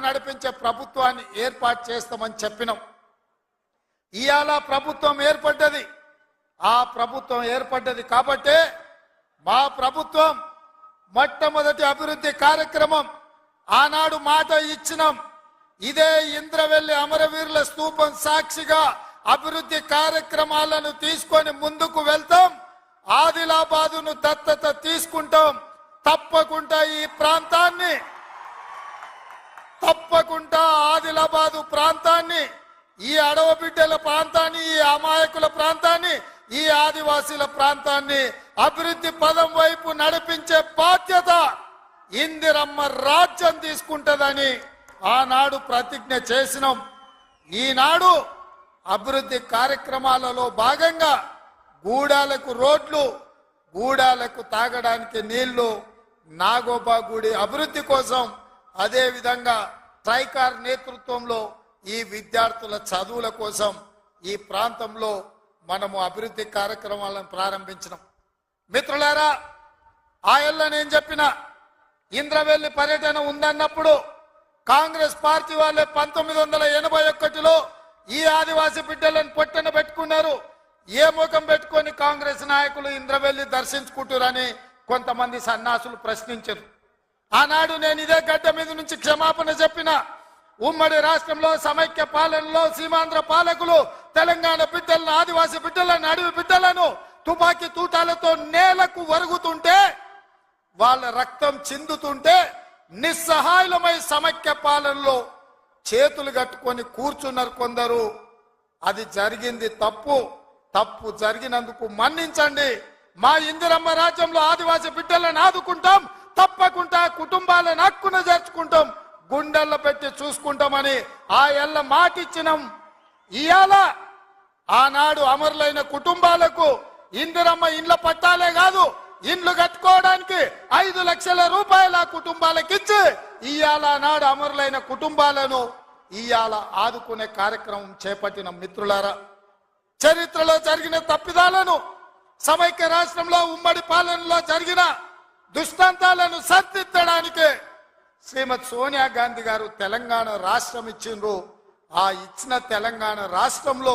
నడిపించే ప్రభుత్వాన్ని ఏర్పాటు చేస్తామని చెప్పినాం. ఇవాళ ప్రభుత్వం ఏర్పడ్డది. ఆ ప్రభుత్వం ఏర్పడ్డది కాబట్టే మా ప్రభుత్వం మొట్టమొదటి అభివృద్ధి కార్యక్రమం ఆనాడు మాట ఇచ్చినాం. ఇదే ఇంద్రవెల్లి అమరవీరుల స్తూపం సాక్షిగా అభివృద్ధి కార్యక్రమాలను తీసుకొని ముందుకు వెళ్తాం. ఆదిలాబాదును దత్తత తీసుకుంటాం. తప్పకుండా ఈ ప్రాంత తప్పకుండా ఆదిలాబాదు ప్రాంతాన్ని ఈ అడవ బిడ్డల ప్రాంతాన్ని ఈ అమాయకుల ప్రాంతాన్ని ఈ ఆదివాసీల ప్రాంతాన్ని అభివృద్ధి పదం వైపు నడిపించే బాధ్యత ఇందిరమ్మ రాజ్యం తీసుకుంటుందని ఆనాడు ప్రతిజ్ఞ చేసినాం. ఈనాడు అభివృద్ధి కార్యక్రమాలలో భాగంగా గూడాలకు రోడ్లు గూడాలకు తాగడానికి నీళ్ళు నాగోబా గుడి అభివృద్ధి కోసం అదేవిధంగా ట్రైకార్ నేతృత్వంలో ఈ విద్యార్థుల చదువుల కోసం ఈ ప్రాంతంలో మనము అభివృద్ధి కార్యక్రమాలను ప్రారంభించినాం. మిత్రులారా ఆయల్లో నేను చెప్పిన ఇంద్రవెల్లి పర్యటన ఉందన్నప్పుడు కాంగ్రెస్ పార్టీ వాళ్ళే పంతొమ్మిది వందల ఎనభై ఒకటిలో ఈ ఆదివాసీ బిడ్డలను పొట్టన పెట్టుకున్నారు. ఏ ముఖం పెట్టుకొని కాంగ్రెస్ నాయకులు ఇంద్రవెల్లి దర్శించుకుంటారని కొంతమంది సన్నాసులు ప్రశ్నించారు. ఆనాడు నేను ఇదే గడ్డ మీద నుంచి క్షమాపణ చెప్పిన ఉమ్మడి రాష్ట్రంలో సమైక్య పాలనలో సీమాంధ్ర పాలకులు తెలంగాణ బిడ్డలను ఆదివాసి బిడ్డలను అడవి బిడ్డలను తుపాకీ తూటాలతో నేలకు వరుగుతుంటే వాళ్ళ రక్తం చిందుతుంటే నిస్సహాయులమై సమైక్య పాలనలో చేతులు కట్టుకొని కూర్చున్నారు కొందరు. అది జరిగింది తప్పు. తప్పు జరిగినందుకు మన్నించండి. మా ఇందిరమ్మ రాజ్యంలో ఆదివాసి బిడ్డలను ఆదుకుంటాం. తప్పకుండా కుటుంబాలను హక్కున చేర్చుకుంటాం గుండెల్లో పెట్టి చూసుకుంటామని ఆ ఎల్ల మాటిచ్చినాం. ఇయాల ఆనాడు అమరులైన కుటుంబాలకు ఇందిరమ్మ ఇండ్ల పట్టాలే కాదు ఇండ్లు కట్టుకోవడానికి ఐదు లక్షల రూపాయల కుటుంబాలకు ఇచ్చి ఇయాల నాడు అమరులైన కుటుంబాలను ఇయాల ఆదుకునే కార్యక్రమం చేపట్టిన మిత్రులారా చరిత్రలో జరిగిన తప్పిదాలను సమైక్య రాష్ట్రంలో ఉమ్మడి పాలనలో జరిగిన దుష్టాంతాలను సరిదిద్దడానికి శ్రీమతి సోనియా గాంధీ గారు తెలంగాణ రాష్ట్రం ఇచ్చిండ్రు. ఆ ఇచ్చిన తెలంగాణ రాష్ట్రంలో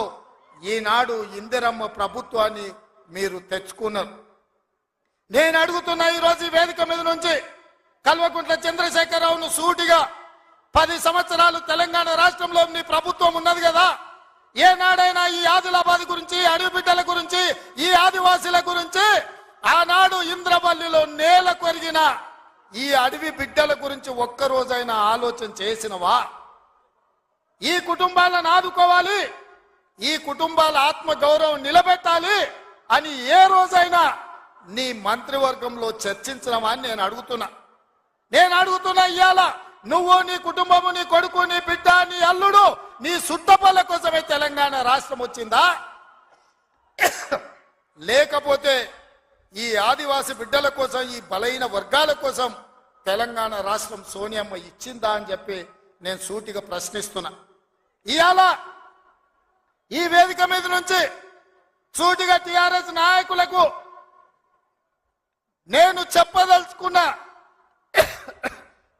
ఈనాడు ఇందిరమ్మ ప్రభుత్వాన్ని మీరు తెచ్చుకున్నారు. నేను అడుగుతున్న ఈరోజు ఈ వేదిక మీద నుంచి కల్వకుంట్ల చంద్రశేఖరరావును సూటిగా పది సంవత్సరాలు తెలంగాణ రాష్ట్రంలో మీ ప్రభుత్వం ఉన్నది కదా. ఏనాడైనా ఈ ఆదిలాబాద్ గురించి అడవి బిడ్డల గురించి ఈ ఆదివాసీల గురించి ఆనాడు ఇంద్రవల్లిలో నేల కొరిగిన ఈ అడవి బిడ్డల గురించి ఒక్క రోజైనా ఆలోచన చేసినవా? ఈ కుటుంబాలను ఆదుకోవాలి. ఈ కుటుంబాల ఆత్మ గౌరవం నిలబెట్టాలి అని ఏ రోజైనా నీ మంత్రివర్గంలో చర్చించడమా అని నేను అడుగుతున్నా. నేను అడుగుతున్నా ఇవాళ నువ్వు నీ కుటుంబము నీ కొడుకు నీ బిడ్డ నీ అల్లుడు నీ సుట్టపల్ల కోసమే తెలంగాణ రాష్ట్రం వచ్చిందా? లేకపోతే ఈ ఆదివాసి బిడ్డల కోసం ఈ బలైన వర్గాల కోసం తెలంగాణ రాష్ట్రం సోనియమ్మ ఇచ్చిందా అని చెప్పి నేను సూటిగా ప్రశ్నిస్తున్నా. ఇవాళ ఈ వేదిక మీద నుంచి సూటిగా టిఆర్ఎస్ నాయకులకు నేను చెప్పదలుచుకున్న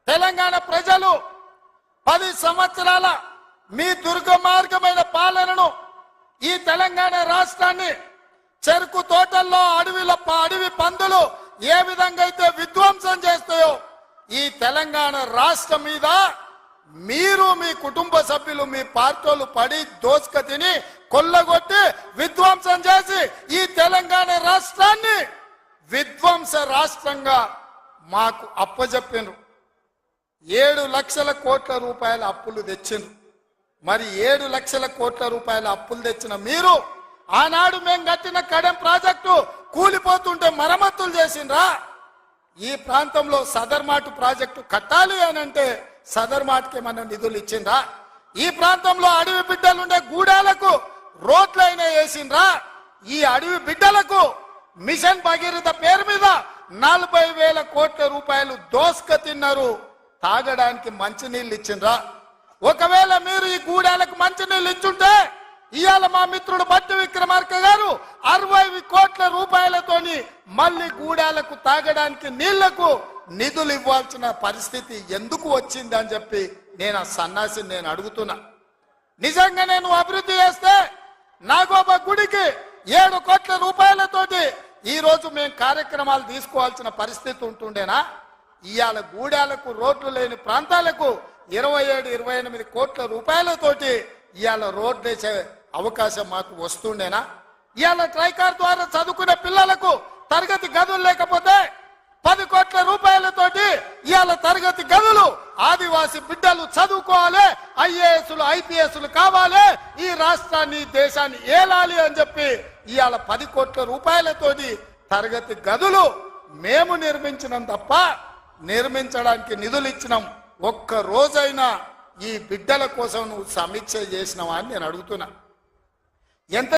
తెలంగాణ ప్రజలు పది సంవత్సరాల మీ దుర్గమార్గమైన పాలనను ఈ తెలంగాణ రాష్ట్రాన్ని చెరుకు తోటల్లో అడవిల అడవి పందులు ఏ విధంగా అయితే విధ్వంసం చేస్తాయో ఈ తెలంగాణ రాష్ట్రం మీద మీరు మీ కుటుంబ సభ్యులు మీ పార్టీలు పడి దోసుక తిని కొల్లగొట్టి విధ్వంసం చేసి ఈ తెలంగాణ రాష్ట్రాన్ని విధ్వంస రాష్ట్రంగా మాకు అప్పజెప్పినారు. ఏడు లక్షల కోట్ల రూపాయల అప్పులు తెచ్చిండ్రు. మరి ఏడు లక్షల కోట్ల రూపాయల అప్పులు తెచ్చిన మీరు ఆనాడు మేము కట్టిన కడెం ప్రాజెక్టు కూలిపోతుంటే మరమ్మతులు చేసిండ్రా. ఈ ప్రాంతంలో సదర్మాటు ప్రాజెక్టు కట్టాలి అని అంటే సదర్మాట్కి ఏమన్నా నిధులు ఇచ్చిండ్రా? ఈ ప్రాంతంలో అడవి బిడ్డలుండే గూడాలకు రోడ్లైనా వేసిండ్రా. ఈ అడవి బిడ్డలకు మిషన్ భగీరథ పేరు మీద నలభై వేల కోట్ల రూపాయలు దోసుక తిన్నారు. తాగడానికి మంచినీళ్ళు ఇచ్చిండ్రా. ఒకవేళ మీరు ఈ గూడాలకు మంచినీళ్ళు ఇచ్చుంటే ఇవాళ మా మిత్రుడు బట్టి విక్రమార్క గారు అరవై కోట్ల రూపాయలతోని మళ్ళీ గూడాలకు తాగడానికి నీళ్ళకు నిధులు ఇవ్వాల్సిన పరిస్థితి ఎందుకు వచ్చింది అని చెప్పి నేను ఆ సన్నాసిని నేను అడుగుతున్నా. నిజంగా నేను అభివృద్ధి చేస్తే నాగోబ గుడికి ఏడు కోట్ల రూపాయలతోటి ఈ రోజు మేము కార్యక్రమాలు తీసుకోవాల్సిన పరిస్థితి ఉంటుండేనా? ఇవాళ గూడాలకు రోడ్లు లేని ప్రాంతాలకు ఇరవై ఏడు ఇరవై ఎనిమిది కోట్ల రూపాయలతోటి ఇవాళ రోడ్లు వేసే అవకాశం మాకు వస్తుండేనా? ఇవాళ ట్రైకార్ ద్వారా చదువుకునే పిల్లలకు తరగతి గదులు లేకపోతే పది కోట్ల రూపాయలతోటి ఇవాళ తరగతి గదులు ఆదివాసి బిడ్డలు చదువుకోవాలి ఐఏఎస్లు ఐపీఎస్లు కావాలి ఈ రాష్ట్రాన్ని దేశాన్ని ఏలాలి అని చెప్పి ఇవాళ పది కోట్ల రూపాయలతోటి తరగతి గదులు మేము నిర్మించినాం తప్ప నిర్మించడానికి నిధులు ఇచ్చినాం. ఒక్క రోజైనా ఈ బిడ్డల కోసం నువ్వు సమీక్ష చేసినావా అని నేను అడుగుతున్నా. Y antes